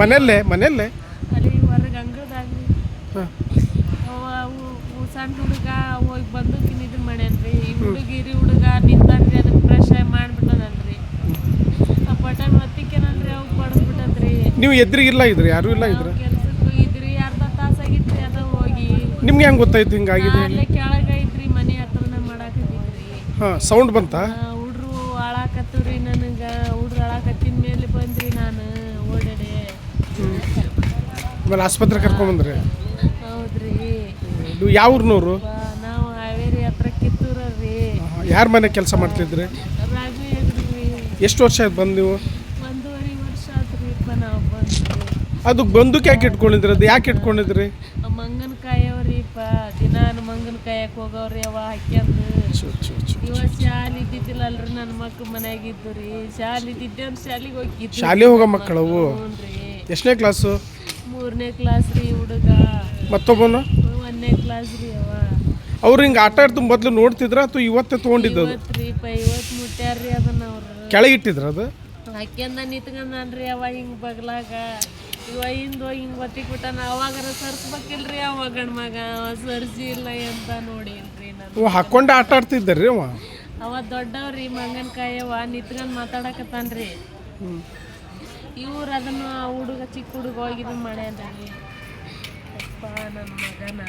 ಮನೆಯಲ್ಲೇ ಮನೆಯಲ್ಲೇ? ಅಲ್ಲಿ ಹೊರಗೆ ಅಂಗಳದಾಗ್ರಿ ಅವ ಸಣ್ಣ ಹುಡುಗ ಹೋಗಿ ಬಂದು ಇದು ಮಾಡ್ಯಾನ್ರಿ ಈ ಹುಡುಗಿರಿ ಹುಡುಗ ನಿಂತಾನ್ರಿ ಅದಕ್ಕೆ ಫ್ರೆಶ್ ಮಾಡ್ಬಿಟ್ಟದನ್ರಿ ಆ ಬಟನ್ ಒತ್ತಿಕೆನಲ್ರಿ ಅವ್ ಬಡದ್ಬಿಟ್ಟದ್ರಿ. ನೀವು ಎದ್ರಿಗಿಲ್ಲ ಇದ್ರಿ ಯಾರು ಇಲ್ಲ ಇದ್ರ? ಕೆಲ್ಸಕ್ಕೆ ಹೋಗಿದ್ರಿ ಅರ್ಧ ತಾಸಾಗಿತ್ರಿ ಅದ ಹೋಗಿ. ನಿಮ್ಗೆ ಹೆಂಗ್ ಗೊತ್ತಾಯ್ತು ಹಿಂಗಾಗಿದೆ? ಅಲ್ಲೇ ಕೆಳಗೆ ಐತ್ರಿ ಮನೆ ಹತ್ರನ ಮಾಡಾಕತ್ತಿದ್ರಿ. ಹಾಂ ಸೌಂಡ್ ಬಂತಾ? ಬಂದ್ರಿ ನಾನು ಓಡಾಡಿ. ಆಮೇಲೆ ಆಸ್ಪತ್ರೆ ಕರ್ಕೊಂಬಂದ್ರಿ? ಹೌದ್ರಿ. ನೀವು ಯಾವ ಊರ್ನವ್ರು? ಬಾ, ನಾವು ಹಾವೇರಿ ಹತ್ರ ಕಿತ್ತೂರ್ರಿ ಯಾರ ಮನೆ ಕೆಲಸ ಮಾಡ್ತಿದ್ರಿ? ರಾಜು ಹೆಗ್ರಿ ಎಷ್ಟು ವರ್ಷ ಆಯ್ತು ಬಂದು ನೀವು? ಒಂದೂವರೆ ವರ್ಷ ಆತ್ರಿಪ್ಪ ನಾವು ಬಂದ್ರಿ ಅದು ಬಂದೂಕ್ ಯಾಕೆ ಇಟ್ಕೊಂಡಿದ್ರಿ? ಅದು ಯಾಕೆ ಇಟ್ಕೊಂಡಿದ್ರಿ? ಮಂಗನ ಕಾಯವ್ರಿಪ್ಪ ದಿನ ಮಂಗನ ಕಾಯಕ್ಕೆ ಹೋಗವ್ರಿ ಅವ ಹಾಕ್ಯಂದು. ಶಾಲೆ ಹೋಗ ನನ್ನ ಮಕ್ಕಳು ಮನ್ಯಾಗ ಇದ್ದು ರೀ. ಶಾಲೆ ಇದ್ದಿದ್ದೆ ಅಂತ ಶಾಲೆಗೆ ಹೋಗಿದ್ದು. ಶಾಲೆ ಹೋಗೋ ಮಕ್ಕಳವು ಹ್ಞೂನ್ರಿ ಎಷ್ಟನೇ ಕ್ಲಾಸು? ಮೂರನೇ ಕ್ಲಾಸ್ ರೀ ಹುಡುಗ. ಮತ್ತೊಬ್ಬನ? ಒಂದನೇ ಕ್ಲಾಸ್ ರೀ ಅವ. ಅವ್ರು ಹಿಂಗೆ ಆಟ ಆಡ್ತು ಮೊದಲು ನೋಡ್ತಿದ್ರ ಅಥವಾ ಇವತ್ತೇ ತೊಗೊಂಡಿದ್ದು ಕೆಳಗಿಟ್ಟಿದ್ರ ಇವತ್ತು ರೀ ಪ ಇವತ್ತು ಮುಟ್ಟ್ಯಾರ್ರಿ ಅದನ್ನ ಅವ್ರು. ಕೆಳಗೆ ಇಟ್ಟಿದ್ರ ಅದು? ಹಾಕ್ಯಂದ ನಿಂತ್ಕೊಂಡನ್ರಿ ಅವ ಹಿಂಗ್ ಬಗ್ಲಾಗ. ಇವ ಹಿಂದ ಹಿಂಗೆ ಹಿಂಗ್ ಅವಾಗರ ಸರ್ಸ್ಬೇಕಿಲ್ರಿ ಅವ ಗಂಡ ಮಗ. ಅವ ಸರ್ಸಿ ಇಲ್ಲ ಅಂತ ನೋಡಿಲ್ರಿ ನಾನು. ಅವ ಹಾಕ್ಕೊಂಡೆ ಆಟ ಆಡ್ತಿದ್ದಾರ್ರಿ ಅವ? ಅವ ದೊಡ್ಡವ್ರಿ ಮಂಗನಕಾಯಿ ಅವ ನಿತ್ಕೊಂಡ್ ಮಾತಾಡಕತ್ತಾನ್ರಿ. ಇವ್ರು ಅದನ್ನ ಹುಡುಗ ಚಿಕ್ಕ ಹುಡುಗ ಹೋಗಿ ಇದನ್ನ ಮಾಡ್ಯಾನ್ರಿ. ಅಪ್ಪ ನನ್ನ ಮಗನ.